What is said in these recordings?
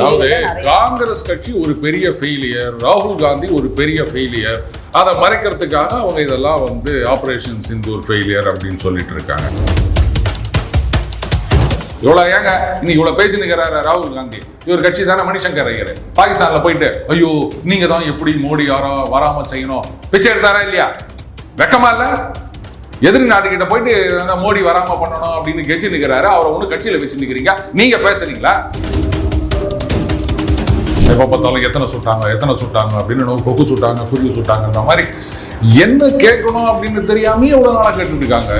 அதாவது காங்கிரஸ் கட்சி ஒரு பெரிய ஃபெயிலியர் ராகுல் காந்தி ஒரு பெரிய ஃபெயிலியர் அதை மறைக்கிறதுக்காக அவங்க இதெல்லாம் வந்து ஆபரேஷன் சிந்தூர் ஃபெயிலியர் அப்படின்னு சொல்லிட்டு இருக்காங்க. இவ்வளோ ஏங்க? இன்னைக்கு இவ்வளோ பேசினுக்கிறாரு ராகுல் காந்தி. இவர் கட்சி தானே மணிசங்கர் ஐயர் பாகிஸ்தான்ல போயிட்டு ஐயோ நீங்க தான் எப்படி மோடி யாரோ வராம செய்யணும்? பிச்சை எடுத்தாரா இல்லையா? வெக்கமா இல்ல? எதிரி நாட்டுக்கிட்ட போயிட்டு மோடி வராம பண்ணணும் அப்படின்னு கெஞ்சி நிற்கிறாரு அவரை ஒண்ணு கட்சியில வச்சு நிக்கிறீங்க நீங்க பேசுறீங்களா? எப்போ பார்த்தாலும் எத்தனை சுட்டாங்க எத்தனை சுட்டாங்க அப்படின்னு கொக்கு சுட்டாங்க குருவி சுட்டாங்கன்ற மாதிரி என்ன கேட்கணும் அப்படின்னு தெரியாமயே இவ்வளவு நாளா கேட்டுட்டு இருக்காங்க.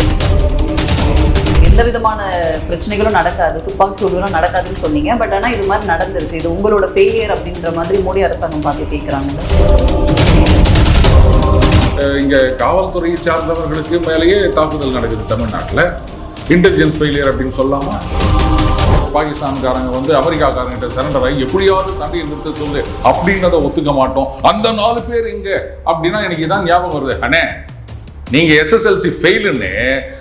எந்த விதமான பிரச்சனைகளும் நடக்காது துப்பாக்கி சூடுகளும் நடக்காதுன்னு சொன்னீங்க. பட் ஆனா இது மாதிரி நடந்திருக்கு. இது உங்களோட ஃபெயிலியர் அப்படின்ற மாதிரி மோடி அரசாங்கம் பார்த்து கேட்குறாங்க. இங்க காவல்துறையை சார்ந்தவர்களுக்கு மேலேயே தாக்குதல் நடக்குது தமிழ்நாட்டுல. இன்டெலிஜென்ஸ் ஃபெயிலியர் அப்படின்னு சொல்லாமா? பாகிஸ்தான்காரங்க வந்து அமெரிக்காக்காரங்கிட்ட சரண்டர் ஆகி எப்படியாவது சண்டையை நிறுத்த சொல்லு அப்படின்றத ஒத்துக்க மாட்டோம். அந்த நாலு பேர் இங்க. அப்படின்னா எனக்கு இதான் ஞாபகம் வருது. அண்ணே நீங்க எஸ்எஸ்எல்சி ஃபெயிலுன்னு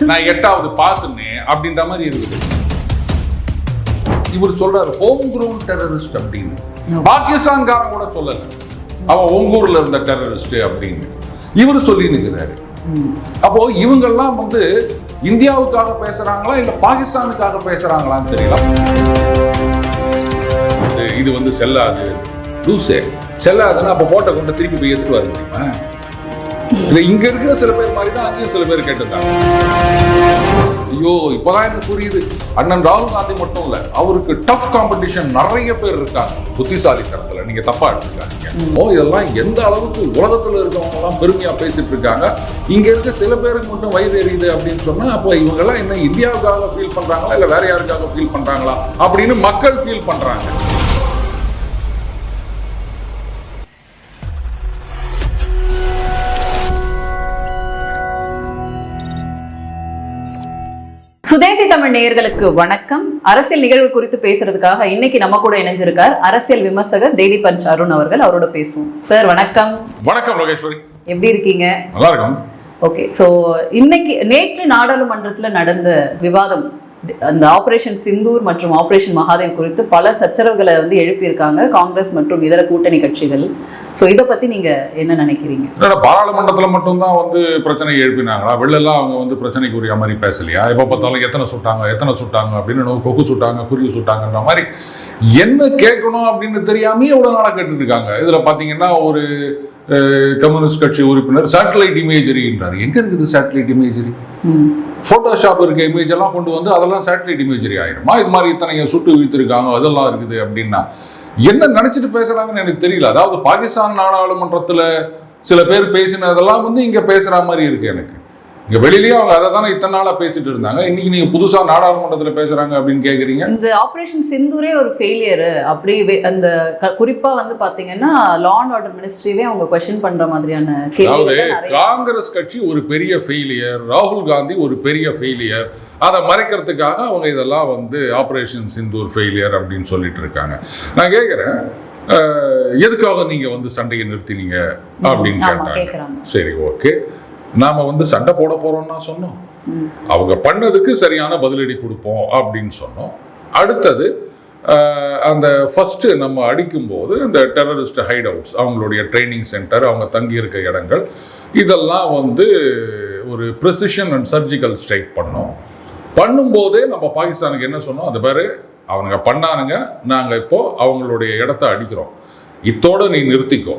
நான் எட்டாவது பாஸ்ன்னு அப்படின்ற மாதிரி இருக்குது. இவர் சொல்றாரு ஹோம் குரூன் டெரரிஸ்ட் அப்படின்னு. பாகிஸ்தான்காரன் கூட சொல்லல. அவன் உங்கூர்ல இருந்த டெரரிஸ்ட் அப்படின்னு. இவர் சொல்லி நிற்கிறாரு அப்போ இவங்கெல்லாம் வந்து இந்தியாவுக்காக பேசுறாங்களா இல்ல பாகிஸ்தானுக்காக பேசுறாங்களான்னு தெரியல. இது- வந்து செல்லாது. லூசே. செல்லாதுன்னா அப்ப போட்டை கொண்டு திருப்பி போய் எடுத்துட்டு வர முடியுமா? இது இங்க இருக்கிற சில பேர் மாதிரி தான் அங்கேயும் சில பேர் கேட்டிருந்தாங்க. ஐயோ இப்பதான் எனக்கு புரியுது. அண்ணன் ராகுல் காந்தி மட்டும் இல்ல அவருக்கு டஃப் காம்படிஷன் நிறைய பேர் இருக்காங்க. புத்திசாலித்தனத்துல. நீங்க தப்பா எடுத்துக்காதீங்க. ஓ இதெல்லாம் எந்த அளவுக்கு உலகத்துல இருக்கவங்க எல்லாம் பெருமையா பேசிட்டு இருக்காங்க? இங்க இருக்க சில பேருக்கு மட்டும் வயிறு எரியுது அப்படின்னு சொன்னா அப்போ இவங்க எல்லாம் என்ன இந்தியாவுக்காக ஃபீல் பண்றாங்களா இல்ல வேற யாருக்காக ஃபீல் பண்றாங்களா அப்படின்னு மக்கள் ஃபீல் பண்றாங்க. சுதேசி தமிழ் நேயர்களுக்கு வணக்கம். அரசியல் நிகழ்வு குறித்து பேசுறதுக்காக இன்னைக்கு நம்ம கூட இணைஞ்சிருக்கார் அரசியல் விமர்சகர் தேதி பஞ்ச் அருண் அவர்கள். அவரோட பேசுவோம். சார் வணக்கம். வணக்கம் லோகேஸ்வரி. எப்படி இருக்கீங்க? நல்லா இருக்கும். ஓகே ஸோ இன்னைக்கு நேற்று நாடாளுமன்றத்துல நடந்த விவாதம் அந்த ஆபரேஷன் சிந்தூர் மற்றும் ஆபரேஷன் மகாதேவ் குறித்து பல சச்சரவுகளை வந்து எழுப்பியிருக்காங்க காங்கிரஸ் மற்றும் இதர கூட்டணி கட்சிகள். ஸோ இதை பற்றி நீங்கள் என்ன நினைக்கிறீங்க? இல்லை பாராளுமன்றத்தில் மட்டும்தான் வந்து பிரச்சனை எழுப்பினாங்களா? வெளிலலாம் அவங்க வந்து பிரச்சனைக்கு உரிய மாதிரி பேசலையா? எப்போ பார்த்தாலும் எத்தனை சுட்டாங்க எத்தனை சுட்டாங்க அப்படின்னு கொக்கு சுட்டாங்க குருவி சுட்டாங்கன்ற மாதிரி என்ன கேட்கணும் அப்படின்னு தெரியாமே இவ்வளோ நாளாக கேட்டுட்ருக்காங்க இதில் பார்த்தீங்கன்னா ஒரு கம்யூனிஸ்ட் கட்சி உறுப்பினர் சேட்டலைட் இமேஜரின்றார் எங்கே இருக்குது சேட்டலைட் இமேஜரி ஃபோட்டோஷாப் இருக்க இமேஜ் எல்லாம் கொண்டு வந்து அதெல்லாம் சேட்டலைட் இமேஜரி ஆயிருமா? இது மாதிரி இத்தனை சுட்டு வீத்திருக்காங்க அதெல்லாம் இருக்குது அப்படின்னா. என்ன நினைச்சிட்டு பேசுறாங்கன்னு எனக்கு தெரியல. அதாவது பாகிஸ்தான் நாடாளுமன்றத்துல சில பேர் பேசினதெல்லாம் வந்து இங்க பேசுற மாதிரி இருக்கு எனக்கு. இங்க வெளியிலயே அவங்க அதை தானே இத்தனை நாளா பேசிட்டு இருந்தாங்க. இன்னைக்கு நீங்க புதுசா நாடாளுமன்றத்துல பேசுறாங்க அப்படின்னு கேக்குறீங்க. இந்த ஆபரேஷன் சிந்தூரே ஒரு ஃபெயிலியர் அப்படி அந்த குறிப்பா வந்து பாத்தீங்கன்னா லா அண்ட் ஆர்டர் மினிஸ்ட்ரியே அவங்க கொஸ்டின் பண்ற மாதிரியான அதாவது காங்கிரஸ் கட்சி ஒரு பெரிய ஃபெயிலியர் ராகுல் காந்தி ஒரு பெரிய ஃபெயிலியர் அதை மறைக்கிறதுக்காக அவங்க இதெல்லாம் வந்து ஆபரேஷன் சிந்தூர் ஃபெயிலியர் அப்படின்னு சொல்லிட்டு இருக்காங்க. நான் கேட்குறேன் எதுக்காக நீங்க வந்து சண்டையை நிறுத்தினீங்க அப்படின்னு கேட்டாங்க. சரி ஓகே நாம வந்து சண்டை போட போறோம்னா சொன்னோம். அவங்க பண்ணதுக்கு சரியான பதிலடி கொடுப்போம் அப்படின்னு சொன்னோம். அடுத்தது அந்த ஃபர்ஸ்ட் நம்ம அடிக்கும்போது இந்த டெரரிஸ்ட் ஹைட் அவுட்ஸ் அவங்களுடைய ட்ரைனிங் சென்டர் அவங்க தங்கி இருக்க இடங்கள் இதெல்லாம் வந்து ஒரு ப்ரெசிஷன் அண்ட் சர்ஜிக்கல் ஸ்ட்ரைக் பண்ணோம். பண்ணும்போதே நம்ம பாகிஸ்தானுக்கு என்ன சொன்னோம்? அது பேரு அவனுங்க பண்ணானுங்க நாங்கள் இப்போ அவங்களுடைய இடத்த அடிக்கிறோம். இத்தோட நீ நிறுத்திக்கோ.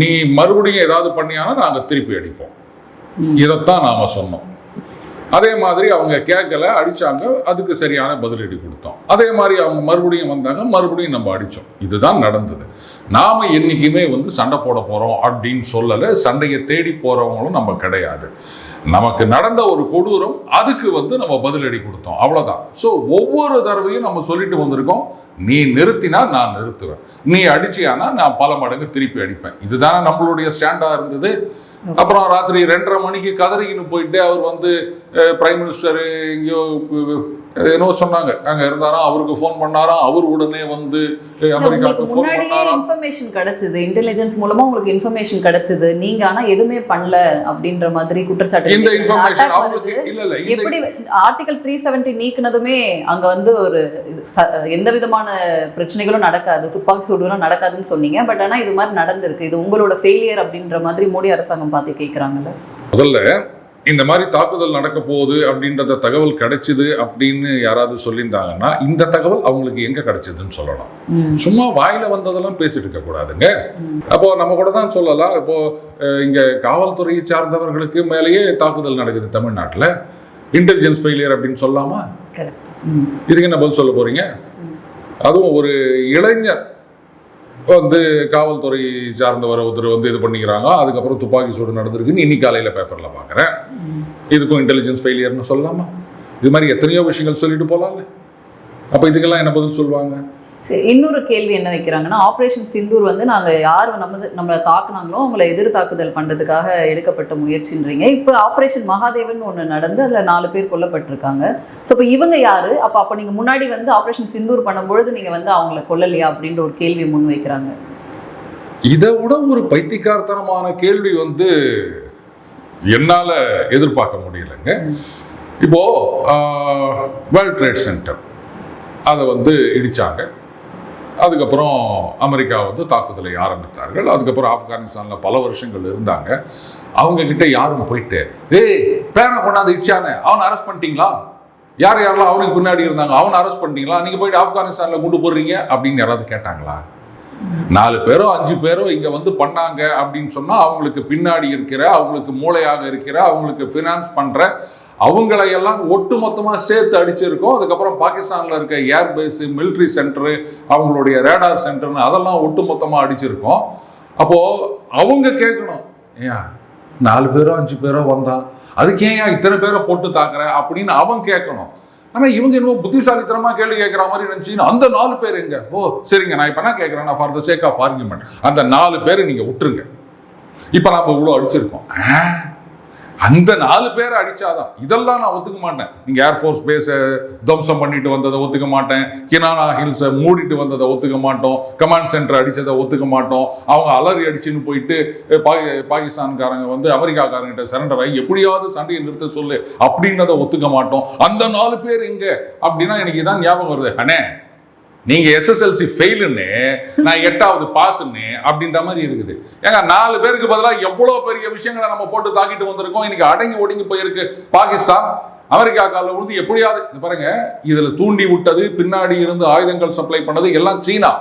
நீ மறுபடியும் ஏதாவது பண்ணியானா நாங்கள் திருப்பி அடிப்போம். இதைத்தான் நாம் சொன்னோம். அதே மாதிரி அவங்க கேட்கல அடித்தாங்க அதுக்கு சரியான பதிலடி கொடுத்தோம். அதே மாதிரி அவங்க மறுபடியும் வந்தாங்க மறுபடியும் நம்ம அடித்தோம் இதுதான் நடந்தது. நாம் என்னைக்குமே வந்து சண்டை போட போகிறோம் அப்படின்னு சொல்லலை சண்டையை தேடி போகிறவங்களும் நம்ம கிடையாது. நமக்கு நடந்த ஒரு கொடூரம் அதுக்கு வந்து நம்ம பதிலடி கொடுத்தோம். அவ்வளோதான் ஸோ ஒவ்வொரு தடவையும் நம்ம சொல்லிட்டு வந்திருக்கோம். நீ நிறுத்தினா நான் நிறுத்துவேன். நீ அடிச்சியானா நான் பல மடங்கு திருப்பி அடிப்பேன். இதுதானே நம்மளுடைய ஸ்டாண்டாக இருந்தது. அப்புறம் ராத்திரி ரெண்டரை மணிக்கு கதறிக்கின்னு போயிட்டு அவர் வந்து பிரைம் மினிஸ்டர் எங்கேயோ ஏதோ சொன்னாங்க. அங்க இருந்தாராம் அவருக்கு ஃபோன் பண்ணாராம் அவர் உடனே வந்து அமெரிக்காவுக்கு ஃபோன் பண்ணாராம். இன்ஃபர்மேஷன் கிடைச்சது இன்டெலிஜென்ஸ் மூலமா உங்களுக்கு இன்ஃபர்மேஷன் கிடைச்சது. நீங்க ஆனா எதுவுமே பண்ணல அப்படின்ற மாதிரி குற்றச்சாட்டு இந்த. இன்ஃபர்மேஷன் அவங்களுக்கு. இல்ல இல்ல எப்படி ஆர்டிகல் த்ரீ செவன்டி நீக்குனதுமே அங்க வந்து ஒரு எந்த விதமான பிரச்சனைகளும் நடக்காது. துப்பாக்கி சூடுகளும் நடக்காதுன்னு சொன்னீங்க. பட் ஆனா இது மாதிரி நடந்திருக்கு. இது உங்களோட ஃபெயிலியர் அப்படின்ற மாதிரி மோடி அரசாங்கம் பார்த்து கேக்குறாங்கல்ல. முதல்ல இந்த மாதிரி தாக்குதல் நடக்க போகுது அப்படின்றத தகவல் கிடைச்சிது அப்படின்னு யாராவது சொல்லியிருந்தாங்கன்னா இந்த தகவல் அவங்களுக்கு எங்க கிடைச்சதுன்னு சொல்லணும். சும்மா வாயில வந்ததெல்லாம் பேசிட்டு இருக்க கூடாதுங்க. அப்போ நம்ம கூட தான் சொல்லலாம். இப்போ இங்க காவல்துறையை சார்ந்தவர்களுக்கு மேலேயே தாக்குதல் நடக்குது தமிழ்நாட்டுல. இன்டெலிஜென்ஸ் ஃபெயிலியர் அப்படின்னு சொல்லலாமா correct. ம், இதுக்கு என்ன பதில் சொல்ல போறீங்க. அதுவும் ஒரு இளைஞர் வந்து காவல்துறை சார்ந்தவர் ஒருத்தர் வந்து இது பண்ணிக்கிறாங்க. அதுக்கப்புறம் துப்பாக்கி சூடு நடந்திருக்குன்னு இன்னைக்கு காலையில் பேப்பரில் பார்க்குறேன் இதுக்கும் இன்டெலிஜென்ஸ் ஃபெயிலியர்னு சொல்லலாமா? இது மாதிரி எத்தனையோ விஷயங்கள் சொல்லிட்டு போகலாம்ல அப்போ இதுக்கெல்லாம் என்ன பதில் சொல்லுவாங்க? இன்னொரு கேள்வி என்ன வைக்கிறாங்கன்னா ஆபரேஷன் சிந்தூர் வந்து நாங்க யார் நம்ம நம்மளை தாக்குனாங்களோ அவங்கள எதிர் தாக்குதல் பண்றதுக்காக எடுக்கப்பட்ட முயற்சின்றீங்க. இப்போ ஆபரேஷன் மகாதேவன் ஒண்ணு நடந்து அதுல நாலு பேர் கொல்லப்பட்டிருக்காங்க. ஸோ இப்போ இவங்க யாரு? அப்ப அப்ப நீங்க முன்னாடி வந்து ஆபரேஷன் சிந்தூர் பண்ணும்பொழுது நீங்க வந்து அவங்கள கொல்லலையா அப்படின்ற ஒரு கேள்வி முன் வைக்கிறாங்க. இதை விட ஒரு பைத்தியக்காரத்தனமான கேள்வி வந்து என்னால் எதிர்பார்க்க முடியலைங்க. இப்போ வேர்ல்ட் ட்ரேட் சென்டர் அதை வந்து இடிச்சாங்க. அதுக்கப்புறம் அமெரிக்கா வந்து தாக்குதலை ஆரம்பித்தார்கள். அதுக்கப்புறம் ஆப்கானிஸ்தானில் பல வருஷங்கள் இருந்தாங்க. அவங்க கிட்ட யாரும் போயிட்டு ஏய் பேனை கொண்டாந்து இச்சானே அவனை அரெஸ்ட் பண்ணிட்டீங்களா? யார் யாரெல்லாம் அவனுக்கு பின்னாடி இருந்தாங்க அவனை அரெஸ்ட் பண்ணிட்டீங்களா? நீங்கள் போயிட்டு ஆப்கானிஸ்தானில் கூட்டு போடுறீங்க? அப்படின்னு யாராவது கேட்டாங்களா? நாலு பேரோ அஞ்சு பேரோ இங்கே வந்து பண்ணாங்க அப்படின்னு சொன்னால் அவங்களுக்கு பின்னாடி இருக்கிற அவங்களுக்கு மூளையாக இருக்கிற அவங்களுக்கு ஃபினான்ஸ் பண்ணுற அவங்களையெல்லாம் ஒட்டு மொத்தமாக சேர்த்து அடிச்சிருக்கோம். அதுக்கப்புறம் பாகிஸ்தானில் இருக்க ஏர்பேஸு மிலிட்ரி சென்டரு அவங்களுடைய ரேடார் சென்டர்னு அதெல்லாம் ஒட்டு மொத்தமாக அடிச்சிருக்கோம். அப்போது அவங்க கேட்கணும் ஏன் நாலு பேரோ அஞ்சு பேரோ வந்தான் அதுக்கு ஏன் இத்தனை பேரை போட்டு தாக்குற? அப்படின்னு அவன் கேட்கணும். ஆனால் இவங்க இன்னும் புத்திசாலித்தனமாக கேள்வி கேட்குற மாதிரி நினச்சின்னு அந்த நாலு பேர் எங்க? ஓ சரிங்க நான் இப்போ என்ன கேட்குறேன்? For the sake of argument அந்த நாலு பேரை நீங்கள் விட்டுருங்க. இப்போ நம்ம இவ்வளோ அடிச்சிருக்கோம். ஆ, அந்த நாலு பேரை அடிச்சாதான். இதெல்லாம் நான் ஒத்துக்க மாட்டேன். நீங்கள் ஏர்ஃபோர்ஸ் பேஸை துவம்சம் பண்ணிட்டு வந்ததை ஒத்துக்க மாட்டேன். கினானா ஹில்ஸை மூடிட்டு வந்ததை ஒத்துக்க மாட்டோம். கமாண்ட் சென்டர் அடித்ததை ஒத்துக்க மாட்டோம். அவங்க அலறி அடிச்சுன்னு போயிட்டு பாகி பாகிஸ்தான்காரங்க வந்து அமெரிக்காக்காரங்கிட்ட சரண்டர் ஆகி எப்படியாவது சண்டையை நிறுத்த சொல்லு அப்படின்றத ஒத்துக்க மாட்டோம். அந்த நாலு பேர் எங்கே? அப்படின்னா எனக்கு இதான் ஞாபகம் வருது. அண்ணே நீங்க எஸ்எஸ்எல்சி ஃபெயிலுன்னு நான் எட்டாவது பாஸ்ன்னு அப்படின்ற மாதிரி இருக்குது. ஏங்க நாலு பேருக்கு பதிலாக எவ்வளோ பெரிய விஷயங்களை நம்ம போட்டு தாக்கிட்டு வந்திருக்கோம். இன்னைக்கு அடங்கி ஒடுங்கி போயிருக்கு. பாகிஸ்தான் அமெரிக்கா காலில் விழுந்து எப்படியாவது பாருங்க இதுல தூண்டி விட்டது பின்னாடி இருந்து ஆயுதங்கள் சப்ளை பண்ணது எல்லாம் சீனா.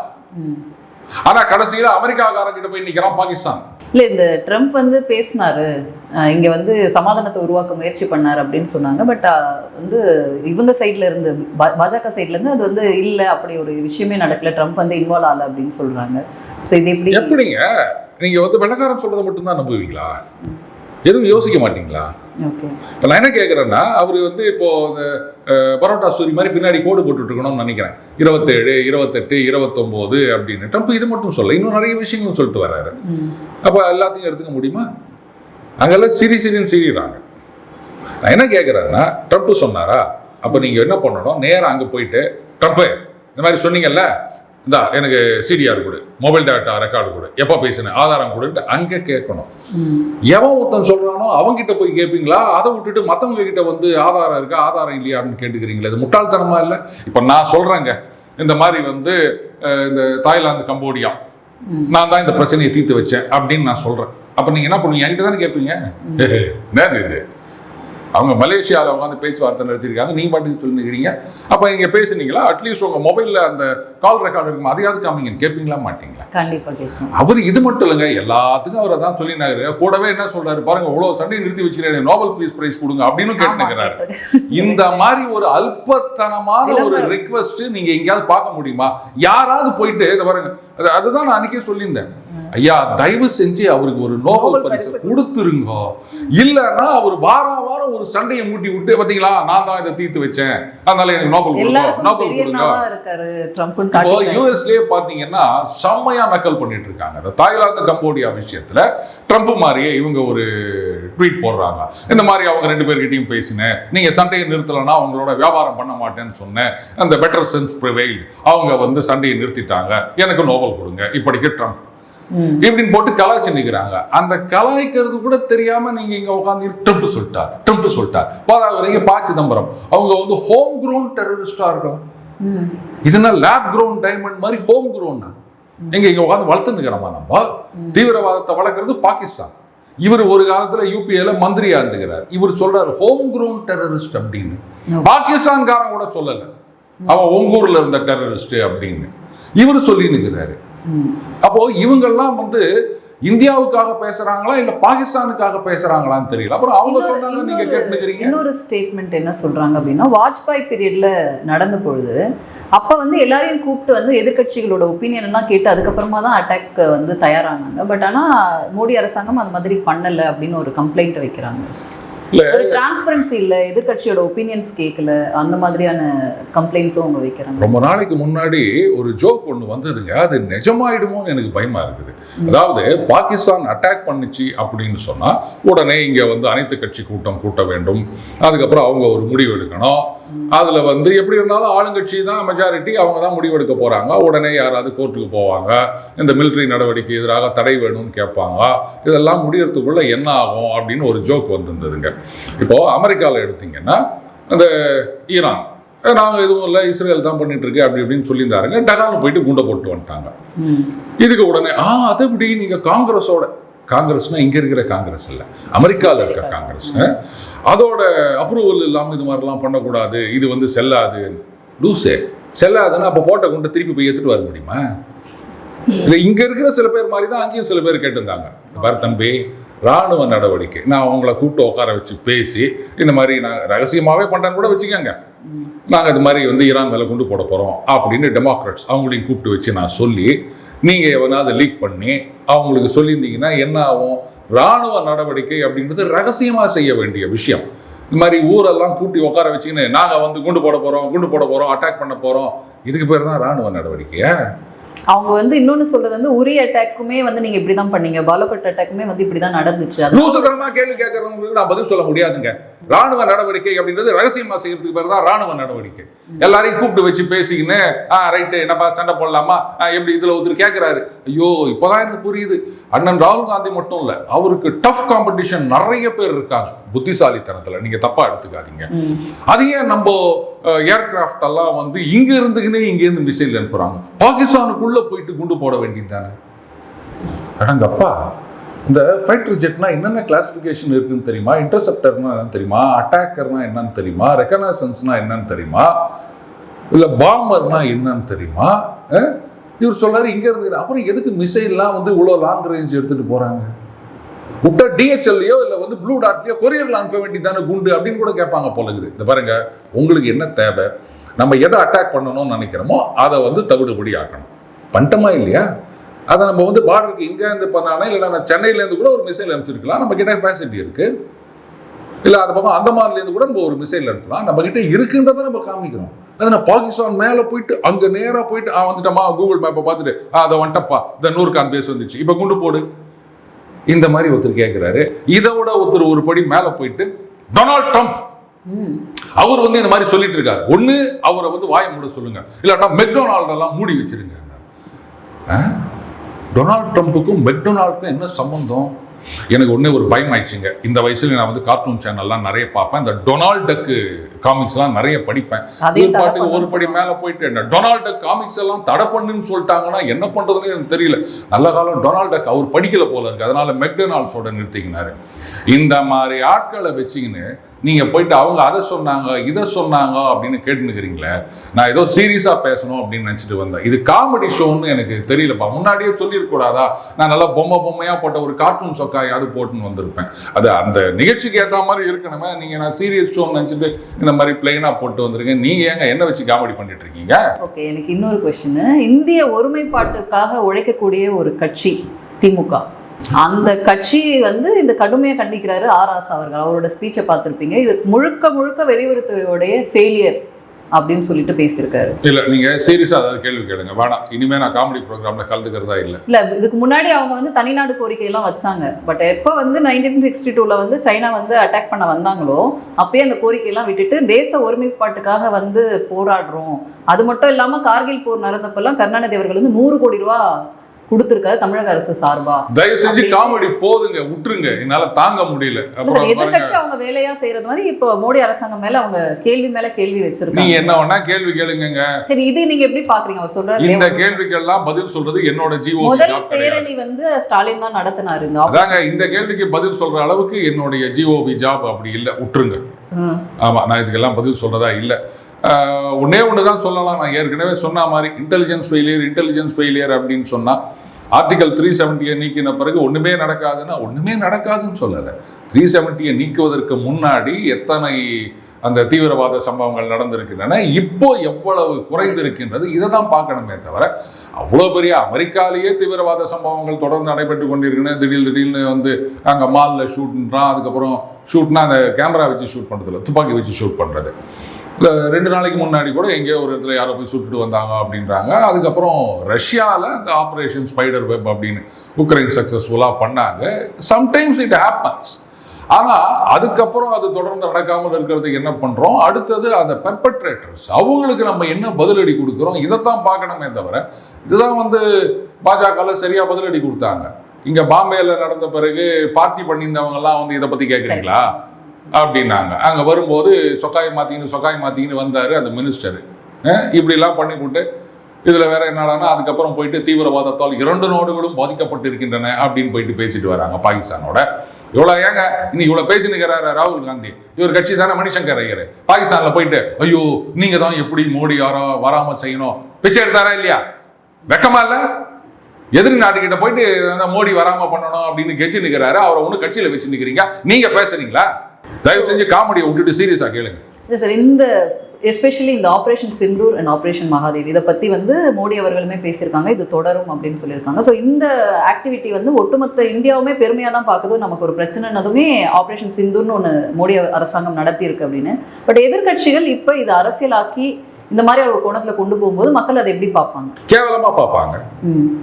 ஆனா கடைசியில அமெரிக்காக்காரங்கிட்ட போய் நிக்கிறான் பாகிஸ்தான். இல்ல இந்த ட்ரம்ப் வந்து பேசினாரு. இங்க வந்து சமாதானத்தை உருவாக்க முயற்சி பண்ணாரு அப்படின்னு சொன்னாங்க. பட் வந்து இவங்க சைட்ல இருந்து பாஜக சைட்ல இருந்து அது வந்து இல்ல அப்படி ஒரு விஷயமே நடக்கல. ட்ரம்ப் வந்து இன்வால்வ் ஆகல அப்படின்னு சொல்றாங்க. ஸோ இது எப்படி எப்படிங்க? நீங்க வந்து வெள்ளக்காரன் சொல்றதை மட்டும்தான் நம்புவீங்களா? எதுவும் யோசிக்க மாட்டீங்களா? இப்போ நான் என்ன கேட்குறேன்னா அவர் வந்து இப்போ இந்த பரோட்டா சூரி மாதிரி பின்னாடி கோடு போட்டுட்டு இருக்கணும்னு நினைக்கிறேன். இருபத்தேழு இருபத்தெட்டு இருபத்தொம்போது அப்படின்னு. ட்ரம்ப் இது மட்டும் சொல்ல இன்னும் நிறைய விஷயங்களும் சொல்லிட்டு வர்றாரு. அப்போ எல்லாத்தையும் எடுத்துக்க முடியுமா? அங்கெல்லாம் சிரி சிரின்னு சிரிறாங்க நான் என்ன கேட்குறேன்னா ட்ரம்ப் சொன்னாரா? அப்போ நீங்கள் என்ன பண்ணணும்? நேராக அங்கே போயிட்டு ட்ரம்ப்பு இந்த மாதிரி சொன்னீங்கல்ல? இந்தா எனக்கு சிடிஆர் கொடு மொபைல் டேட்டா ரெக்கார்டு கொடு எப்போ பேசினேன் ஆதாரம் கொடுன்ட்டு அங்கே கேட்கணும். எவன் ஒருத்தன் சொல்றானோ அவங்ககிட்ட போய் கேட்பீங்களா அதை விட்டுட்டு மற்றவங்க கிட்ட வந்து ஆதாரம் இருக்கா ஆதாரம் இல்லையான்னு கேட்டுக்கிறீங்களா? இது முட்டாள்தனமா இல்லை? இப்போ நான் சொல்றேங்க இந்த மாதிரி வந்து இந்த தாய்லாந்து கம்போடியா நான் தான் இந்த பிரச்சனையை தீர்த்து வச்சேன் அப்படின்னு நான் சொல்றேன். அப்போ நீங்கள் என்ன பண்ணுவீங்க? என்கிட்ட தானே கேட்பீங்க என்னது இது? அவங்க மலேசியாவில் உட்காந்து பேச்சுவார்த்தை நடத்திருக்காங்க நீ பாட்டுக்கு சொல்லிருக்கிறீங்க அப்போ இங்கே பேசுனீங்களா? அட்லீஸ்ட் உங்கள் மொபைலில் அந்த கால் ரெக்கார்டு இருக்கும்? அதையாவது காமிங்கன்னு கேட்பீங்களா மாட்டீங்களா? கண்டிப்பா கேட்கணும் அவர் இது மட்டும் இல்லைங்க எல்லாத்துக்கும் அவரை தான் சொல்லினாரு. கூடவே என்ன சொல்றாரு? பாருங்க இவ்வளவு சண்டையை நிறுத்தி வச்சுக்கிறேன் நோபல் பீஸ் பிரைஸ் கொடுங்க அப்படின்னு கேட்டுக்கிறாரு. இந்த மாதிரி ஒரு அல்பத்தனமான ஒரு. ரிக்வெஸ்ட் நீங்க எங்கேயாவது பார்க்க முடியுமா? யாராவது போயிட்டு இதை பாருங்க அது அதுதான் நான் அன்னைக்கே சொல்லியிருந்தேன். ஐயா தயவு செஞ்சு அவருக்கு ஒரு நோபல் பரிசு கொடுத்துருங்க. இல்லைன்னா அவர் வார வாரம் ஒரு சண்டையை மூட்டி விட்டு பாத்தீங்களா நான் தான் இதை தீர்த்து வச்சேன். அதனால எனக்கு நோபல் நோபல் கொடுங்க. இப்போ காட்டி யூஎஸ்லயே பாத்தீங்கன்னா செம்மையா நக்கல் பண்ணிட்டு இருக்காங்க இந்த தாய்லாந்து கம்போடியா விஷயத்துல ட்ரம்ப் மாதிரியே இவங்க ஒரு ட்வீட் போடுறாங்க. இந்த மாதிரி அவங்க ரெண்டு பேர்கிட்டயும் பேசினேன். நீங்க சண்டையை நிறுத்தலைன்னா அவங்களோட வியாபாரம் பண்ண மாட்டேன்னு சொன்னேன். அந்த பெட்டர் சென்ஸ் ப்ரிவைல் அவங்க வந்து சண்டையை நிறுத்திட்டாங்க. எனக்கு நோபல் கொடுங்க. இப்படிக்கு ட்ரம்ப். இப்படின்னு போட்டு கலாய்ச்சி நிற்கிறாங்க அந்த கலாய்க்கிறது கூட தெரியாம நீங்க இங்க உட்காந்து ட்ரம்ப் சொல்லிட்டார். ட்ரம்ப் சொல்லிட்டார். போதா வரைக்கும் பா சிதம்பரம் அவங்க வந்து ஹோம் க்ரோன் டெரரிஸ்டா இருக்கலாம். இதுனா லேப் க்ரோன் டைமண்ட் மாதிரி ஹோம் க்ரோன் எங்க இங்க உட்காந்து வளர்த்து நிற்கிறோமா நம்ம. தீவிரவாதத்தை வளர்க்கறது பாகிஸ்தான். இவர் ஒரு காலத்துல யூபிஏல மந்திரியா இருந்துகிறார் இவர் சொல்றாரு ஹோம் க்ரோன் டெரரிஸ்ட் அப்படின்னு. பாகிஸ்தான்காரன் கூட சொல்லல. அவன் உங்க ஊர்ல இருந்த டெரரிஸ்ட் அப்படின்னு. இவர் சொல்லி நிற்கிறாரு ம். அப்போ இவங்கெல்லாம் வந்து இந்தியாவுக்காக பேசுறாங்களா இல்ல பாகிஸ்தானுக்காக பேசுறாங்களான்னு தெரியல. அப்புறம் அவங்க சொன்னாங்க நீங்க கேட்டுக்கிறீங்க இன்னொரு ஸ்டேட்மெண்ட் என்ன சொல்றாங்க அப்படின்னா வாஜ்பாய் பீரியட்ல நடந்த பொழுது அப்ப வந்து எல்லாரையும் கூப்பிட்டு வந்து எதிர்க்கட்சிகளோட ஒப்பீனியன் எல்லாம் கேட்டு அதுக்கப்புறமா தான் அட்டாக் வந்து தயாரானாங்க. பட் ஆனா மோடி அரசாங்கம் அந்த மாதிரி பண்ணல அப்படின்னு ஒரு கம்ப்ளைண்ட் வைக்கிறாங்க. ஒரு டிரான்ஸ்பரன்சி இல்ல எதிர்க்கட்சியோட ஒப்பீனியன்ஸ் கேட்கல அந்த மாதிரியான கம்ப்ளைண்ட்ஸும் அவங்க வைக்கிறாங்க. ரொம்ப நாளைக்கு முன்னாடி ஒரு ஜோக் ஒன்று வந்ததுங்க. அது நிஜமாயிடுமோன்னு எனக்கு பயமா இருக்குது. அதாவது பாகிஸ்தான் அட்டாக் பண்ணுச்சு அப்படின்னு சொன்னா உடனே இங்க வந்து அனைத்து கட்சி கூட்டம் கூட்ட வேண்டும். அதுக்கப்புறம் அவங்க ஒரு முடிவு எடுக்கணும். அதுல வந்து எப்படி இருந்தாலும் ஆளுங்கட்சி தான் மெஜாரிட்டி அவங்க தான் முடிவு எடுக்க போறாங்க. உடனே யாராவது கோர்ட்டுக்கு போவாங்க. இந்த மிலிட்டரி நடவடிக்கை எதிராக தடை வேணும்னு கேட்பாங்க. இதெல்லாம் முடியறதுக்குள்ள என்ன ஆகும் அப்படின்னு ஒரு ஜோக் வந்திருந்ததுங்க. இப்போ அமெரிக்காவில் எடுத்தீங்கன்னா அந்த ஈரான். நாங்கள் எதுவும் இல்லை இஸ்ரேல் தான் பண்ணிட்டு இருக்கு அப்படி இப்படின்னு சொல்லியிருந்தாருங்க. டகான்னு போயிட்டு குண்டை போட்டு வந்துட்டாங்க. இதுக்கு உடனே ஆ அது எப்படி? நீங்க காங்கிரஸோட காங்கிரஸ்னா இங்க இருக்கிற காங்கிரஸ் இல்ல. அமெரிக்கால இருக்க காங்கிரஸ் அதோட அப்ரூவல் இல்லாம இது மாதிரிலாம் பண்ணக்கூடாது. இது வந்து செல்லாது. லூசே. செல்லாதுன்னா அப்போ போட்ட கொண்டு திருப்பி போய் எடுத்துட்டு வர முடியுமா? இது இங்க இருக்கிற சில பேர் மாதிரி தான் அங்கேயும் சில பேர் கேட்டிருந்தாங்க. "இந்த பாரு தம்பி ராணுவ நடவடிக்கை. நான் உங்களை கூப்பிட்டு உட்கார வச்சு பேசி இந்த மாதிரி நான் ரகசியமாவே பண்றேன்னு கூட வச்சுக்கோங்க. நாங்கள் இது மாதிரி வந்து ஈரான் மேலே கொண்டு போட போகிறோம் அப்படின்னு டெமோக்ராட்ஸ் அவங்களையும் கூப்பிட்டு வச்சு நான் சொல்லி நீங்கள் எவனாவது லீக் பண்ணி அவங்களுக்கு சொல்லியிருந்தீங்கன்னா என்ன ஆகும்? ராணுவ நடவடிக்கை அப்படின்றது ரகசியமாக செய்ய வேண்டிய விஷயம். இந்த மாதிரி ஊரெல்லாம் கூட்டி உட்கார வச்சுக்கின்னு நாங்கள் வந்து குண்டு போட போகிறோம் குண்டு போட போகிறோம் அட்டாக் பண்ண போகிறோம் இதுக்கு பேர் தான் ராணுவ நடவடிக்கையா? அவங்க வந்து இன்னொன்னு சொல்றது வந்து உரி அட்டாக்குமே வந்து நீங்க இப்படிதான் பண்ணீங்க. பாலகோட் அட்டாக்குமே வந்து இப்படிதான் நடந்துச்சு. லூசுத்தனமா கேள்வி கேட்கறவங்களுக்கு நான் பதில் சொல்ல முடியாதுங்க. ராணுவ நடவடிக்கை அப்படின்றது ரகசியமா செய்யறதுக்கு பேர் தான் ராணுவ நடவடிக்கை. எல்லாரையும் கூப்பிட்டு வச்சு பேசிக்கின்னு ஆ ரைட்டு என்னப்பா சண்டை போடலாமா? எப்படி இதுல ஒருத்தர் கேட்கிறாரு ஐயோ இப்பதான் எனக்கு புரியுது. அண்ணன் ராகுல் காந்தி மட்டும் இல்ல அவருக்கு டஃப் காம்படிஷன் நிறைய பேர் இருக்காங்க புத்திசாலித்தனத்துல. நீங்க தப்பா எடுத்துக்காதீங்க. அதையே ஏன் நம்ம ஏர்கிராஃப்ட் எல்லாம் வந்து இங்க இருந்துக்கினே இங்க இருந்து மிசைல் அனுப்புறாங்க? பாகிஸ்தானுக்குள்ள போயிட்டு குண்டு போட வேண்டியது தானே? அடங்கப்பா. இந்த ஃபைட்டர் ஜெட்னா என்னென்ன கிளாஸிஃபிகேஷன் இருக்குன்னு தெரியுமா? இன்டர்செப்டர்னா என்னன்னு தெரியுமா? அட்டாக்கர்னா என்னன்னு தெரியுமா? ரெக்கனாசன்ஸ்னா என்னன்னு தெரியுமா? இல்லை பாம்பர்னா என்னன்னு தெரியுமா? இவர் சொல்றாரு இங்க இருந்து அப்புறம் எதுக்கு மிசைல்லாம் வந்து இவ்வளோ லாங் ரேஞ்ச் எடுத்துட்டு போறாங்க? விட்டா டிஹெச்எல்லையோ இல்லை வந்து ப்ளூ டார்ட்லையோ கொரியரில் அனுப்ப வேண்டியதான குண்டு அப்படின்னு கூட கேட்பாங்க போல இருக்குது. இந்த பாருங்க உங்களுக்கு என்ன தேவை? நம்ம எதை அட்டாக் பண்ணணும்னு நினைக்கிறோமோ அதை வந்து தவிடுபடி ஆக்கணும் பண்ணிட்டோமா இல்லையா? அதை நம்ம வந்து பார்டருக்கு இங்கேருந்து பண்ணானா இல்லை நம்ம சென்னையிலேருந்து கூட ஒரு மிசைல் அனுப்பிச்சிருக்கலாம். நம்ம கிட்ட கெப்பாசிட்டி இருக்கு. இல்லை அது பக்கம் அந்தமான்லேருந்து கூட நம்ம ஒரு மிசைல் அனுப்பலாம். நம்ம கிட்ட இருக்குன்றதை நம்ம காமிக்கிறோம் அது நான் பாகிஸ்தான் மேலே போயிட்டு அங்கே நேராக போயிட்டு ஆ வந்துட்டோமா கூகுள் மேப்பை பார்த்துட்டு ஆ அதை வந்துட்டப்பா இந்த நூறுக்கான் பேஸ் வந்துச்சு. இப்போ குண்டு போடு. இந்த மாதிரி ஒருத்தர் கேட்குறாரு இதை விட ஒருத்தர் ஒரு படி மேலே போயிட்டு டொனால்ட் ட்ரம்ப். அவர் வந்து இந்த மாதிரி சொல்லிட்டு இருக்காரு. ஒண்ணு அவரை வந்து வாய மூட சொல்லுங்க. இல்லாட்டா மெக்டொனால்ட் எல்லாம் மூடி வச்சிருங்க? டொனால்ட் ட்ரம்ப்புக்கும் மெக்டொனால்டுக்கும் என்ன சம்பந்தம்? எனக்கு ஒண்ணே ஒரு பயம் ஆயிடுச்சுங்க. இந்த வயசுல நான் வந்து கார்ட்டூன் சேனல்லாம் நிறைய பார்ப்பேன். இந்த டொனால்ட் டக்கு காமிக்ஸ்லாம் நிறைய படிப்பேன். தடை பாட்டுக்கு ஒரு படி மேல போயிட்டு இந்த டொனால்ட் டக் காமிக்ஸ் எல்லாம் தடை பண்ணுன்னு சொல்லிட்டாங்கன்னா என்ன பண்றதுன்னு எனக்கு தெரியல. நல்ல காலம் டொனால்ட் டக் அவர் படிக்கல போல இருக்கு. அதனால மெக்டொனால்ட்ஸோட நிறுத்திக்கினாரு. இந்த மாதிரி ஆட்களை வச்சுக்கின்னு நீங்கள் போயிட்டு அவங்க அதை சொன்னாங்க இதை சொன்னாங்க அப்படின்னு கேட்டுனுக்கிறீங்களே நான் ஏதோ சீரியஸாக பேசணும் அப்படின்னு நினச்சிட்டு வந்தேன். இது காமெடி ஷோன்னு எனக்கு தெரியலப்பா. முன்னாடியே சொல்லியிருக்கூடாதா நான் நல்லா பொம்மை பொம்மையாக போட்ட ஒரு கார்ட்டூன் சொக்காயாவது போட்டுன்னு வந்திருப்பேன். அது அந்த நிகழ்ச்சிக்கு ஏற்ற மாதிரி இருக்கணுமே. நீங்கள் நான் சீரியஸ் ஷோன்னு நினச்சிட்டு இந்த மாதிரி பிளெயினாக போட்டு வந்திருக்கேன். நீங்கள் ஏங்க என்ன வச்சு காமெடி பண்ணிட்டு இருக்கீங்க ஓகே எனக்கு இன்னொரு கொஸ்டின் இந்திய ஒருமைப்பாட்டுக்காக உழைக்கக்கூடிய ஒரு கட்சி திமுக. அந்த கட்சி வந்து இந்த கடுமையா கண்டிக்கிறாரு ஆர் ஆசா அவர்கள் அவரோட ஸ்பீச்சை பார்த்திருப்பீங்க. இது முழுக்க முழுக்க வெளியுறவுத்துறையுடைய ஃபெயிலியர் அப்படின்னு சொல்லிட்டு பேசியிருக்காரு. இல்ல நீங்க சீரியஸா அதாவது கேள்வி கேளுங்க. வேணாம் இனிமே நான் காமெடி ப்ரோக்ராம்ல கலந்துக்கிறதா இல்ல. இல்ல இதுக்கு முன்னாடி அவங்க வந்து தனிநாடு கோரிக்கை எல்லாம் வச்சாங்க. பட் எப்போ வந்து நைன்டீன் சிக்ஸ்டி டூல வந்து சைனா வந்து அட்டாக் பண்ண வந்தாங்களோ அப்பயே அந்த கோரிக்கையெல்லாம் விட்டுட்டு தேச ஒருமைப்பாட்டுக்காக வந்து போராடுறோம். அது மட்டும் இல்லாம கார்கில் போர் நடந்தப்பெல்லாம் கருணாநிதி அவர்கள் வந்து நூறு கோடி ரூபா கொடுத்திருக்காரு தமிழக அரசு சார்பா? தயவு செஞ்சு காமெடி போதுங்க விட்டுருங்க என்னால தாங்க முடியல. எதிர்கட்சி அவங்க வேலையா செய்யறது மாதிரி இப்போ மோடி அரசாங்கம் மேல அவங்க கேள்வி மேல கேள்வி நீங்க வச்சிருக்காங்க என்ன வேணா கேள்வி கேளுங்க சரி இது நீங்க எப்படி பாக்குறீங்க? அவர் சொல்றாரு இந்த கேள்விக்கெல்லாம் பதில் சொல்றது என்னோட ஜிஓ முதல் பேரணி வந்து ஸ்டாலின் தான் நடத்தினாரு அதாங்க இந்த கேள்விக்கு பதில் சொல்ற அளவுக்கு என்னுடைய ஜிஓபி ஜாப் அப்படி இல்லை. விட்டுருங்க. ஆமா நான் இதுக்கெல்லாம் பதில் சொல்றதா இல்லை. ஒன்றே ஒன்று தான் சொல்லலாம். நான் ஏற்கனவே சொன்ன மாதிரி இன்டெலிஜென்ஸ் ஃபெயிலியர் இன்டெலிஜென்ஸ் ஃபெயிலியர் அப்படின்னு சொன்னால் ஆர்டிகல் த்ரீ செவன்ட்டியை நீக்கின பிறகு ஒன்றுமே நடக்காதுன்னா ஒன்றுமே நடக்காதுன்னு சொல்லலை. த்ரீ செவன்ட்டியை நீக்குவதற்கு முன்னாடி எத்தனை அந்த தீவிரவாத சம்பவங்கள் நடந்திருக்கின்றன இப்போ எவ்வளவு குறைந்திருக்கின்றது இதை தான் பார்க்கணுமே தவிர அவ்வளோ பெரிய அமெரிக்காலேயே தீவிரவாத சம்பவங்கள் தொடர்ந்து நடைபெற்று கொண்டிருக்கின்றன. திடீர் திடீர்னு வந்து அங்கே மாலில் ஷூட்ன்றான் அதுக்கப்புறம் ஷூட்னா அந்த கேமரா வச்சு ஷூட் பண்ணுறதில்ல துப்பாக்கி வச்சு ஷூட் பண்ணுறது இல்லை ரெண்டு நாளைக்கு முன்னாடி கூட எங்கேயோ ஒரு இடத்துல யாரோ போய் சுட்டுட்டு வந்தாங்க அப்படின்றாங்க. அதுக்கப்புறம் ரஷ்யாவில் அந்த ஆப்ரேஷன் ஸ்பைடர் வெப் அப்படின்னு உக்ரைன் சக்ஸஸ்ஃபுல்லாக பண்ணாங்க. சம்டைம்ஸ் இட் ஹேப்பன்ஸ் ஆனால் அதுக்கப்புறம் அது தொடர்ந்து நடக்காமல் இருக்கிறதுக்கு என்ன பண்ணுறோம் அடுத்தது அந்த பெர்பட்ரேட்டர்ஸ் அவங்களுக்கு நம்ம என்ன பதிலடி கொடுக்குறோம்? இதைத்தான் பார்க்கணுமே தவிர இதுதான் வந்து பாஜகவில் சரியாக பதிலடி கொடுத்தாங்க. இங்கே பாம்பேயில் நடந்த பிறகு பார்ட்டி பண்ணியிருந்தவங்கலாம் வந்து இதை பற்றி கேட்குறீங்களா? அப்படின்னாங்க. அங்கே வரும்போது சொக்காய் மாற்றிக்கின்னு சொக்காய் மாற்றிக்கின்னு வந்தார் அந்த மினிஸ்டர் இப்படிலாம் பண்ணிவிட்டு இதில் வேற என்னடான்னா அதுக்கப்புறம் போயிட்டு தீவிரவாதத்தால் இரண்டு நாடுகளும் பாதிக்கப்பட்டிருக்கின்றன அப்படின்னு போயிட்டு பேசிட்டு வராங்க பாகிஸ்தானோட. இவ்வளோ ஏங்க? இன்னைக்கு இவ்வளோ பேசினுக்கிறாரு ராகுல் காந்தி. இவர் கட்சி தானே மணிசங்கர் ஐயர். பாகிஸ்தானில் போயிட்டு ஐயோ நீங்கள் தான் எப்படி மோடி யாரோ வராமல் செய்யணும்? பிச்சை எடுத்தாரா இல்லையா? வெக்கமா இல்லை? எதிரி நாட்டுக்கிட்ட போயிட்டு அந்த மோடி வராமல் பண்ணணும் அப்படின்னு கெஞ்சி நிற்கிறாரு அவரை ஒன்றும் கட்சியில் வச்சு நிற்கிறீங்க நீங்கள் பேசுறீங்களா? தயவு செஞ்சு காமெடியை விட்டுட்டு சீரியஸாக கேளுங்க. சார் இந்த எஸ்பெஷலி இந்த operation Sindoor and operation Mahadevi இதை பற்றி வந்து மோடி அவர்களுமே பேசியிருக்காங்க இது தொடரும் அப்படின்னு சொல்லியிருக்காங்க. ஸோ இந்த ஆக்டிவிட்டி வந்து ஒட்டுமொத்த இந்தியாவுமே பெருமையாக தான் பார்க்குது. நமக்கு ஒரு பிரச்சனைனதுமே ஆப்ரேஷன் சிந்தூர்னு ஒன்று மோடி அரசாங்கம் நடத்தியிருக்கு அப்படின்னு. பட் எதிர்க்கட்சிகள் இப்போ இதை அரசியலாக்கி இந்த மாதிரி ஒரு கோணத்துல கொண்டு போகும்போது மக்கள் அதை எப்படி பார்ப்பாங்க? கேவலமா பார்ப்பாங்க.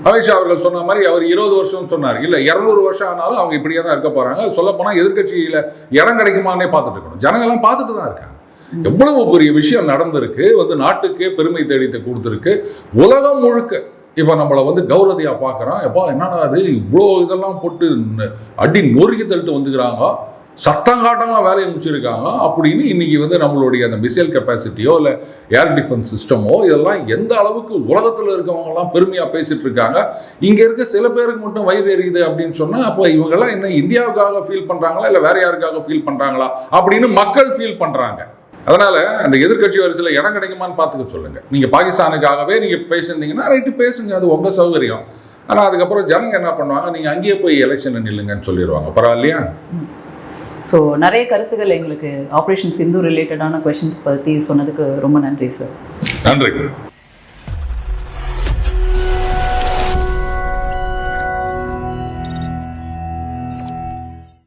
அமித்ஷா அவர்கள் சொன்ன மாதிரி அவர் இருபது வருஷம் சொன்னார். இல்ல இருநூறு வருஷம் ஆனாலும் அவங்க இப்படியே தான் இருக்க போறாங்க. சொல்ல போனா எதிர்க்கட்சியில இடம் கிடைக்குமானே பார்த்துட்டு இருக்கணும். ஜனங்கள்லாம் பார்த்துட்டு தான் இருக்காங்க. எவ்வளவு பெரிய விஷயம் நடந்திருக்கு வந்து நாட்டுக்கே பெருமை தேடித்து கொடுத்துருக்கு. உலகம் முழுக்க இப்போ நம்மளை வந்து கௌரதியா பார்க்குறோம் எப்பா என்னடா அது இவ்வளோ இதெல்லாம் போட்டு அடி நொறுக்கி தள்ளிட்டு வந்துக்கிறாங்க. சத்தங்காட்டமாக வேலையை முடிச்சிருக்காங்க. அப்படின்னு இன்றைக்கி வந்து நம்மளுடைய அந்த மிசைல் கெப்பாசிட்டியோ இல்லை ஏர் டிஃபென்ஸ் சிஸ்டமோ இதெல்லாம் எந்த அளவுக்கு உலகத்தில் இருக்கவங்கலாம் பெருமையாக பேசிகிட்டு இருக்காங்க இங்கே இருக்க சில பேருக்கு மட்டும் வயது எரியுது அப்படின்னு சொன்னால் அப்போ இவங்கெல்லாம் என்ன இந்தியாவுக்காக ஃபீல் பண்ணுறாங்களா இல்லை வேறு யாருக்காக ஃபீல் பண்ணுறாங்களா அப்படின்னு மக்கள் ஃபீல் பண்ணுறாங்க அதனால் அந்த எதிர்க்கட்சி வரிசையில் இடம் கிடைக்குமான்னு பார்த்துக்க சொல்லுங்கள் நீங்கள் பாகிஸ்தானுக்காகவே நீங்கள் பேசியிருந்தீங்கன்னா ரைட்டு பேசுங்க அது உங்கள் சௌகரியம். ஆனால் அதுக்கப்புறம் ஜனங்க என்ன பண்ணுவாங்க நீங்கள் அங்கேயே போய் எலெக்ஷனில் நில்லுங்கன்னு சொல்லிடுவாங்க. பரவாயில்லையா? ஸோ நிறைய கருத்துக்கள் எங்களுக்கு ஆப்ரேஷன் சிந்து ரிலேட்டடான கொஷின்ஸ் பற்றி சொன்னதுக்கு ரொம்ப நன்றி சார் நன்றி.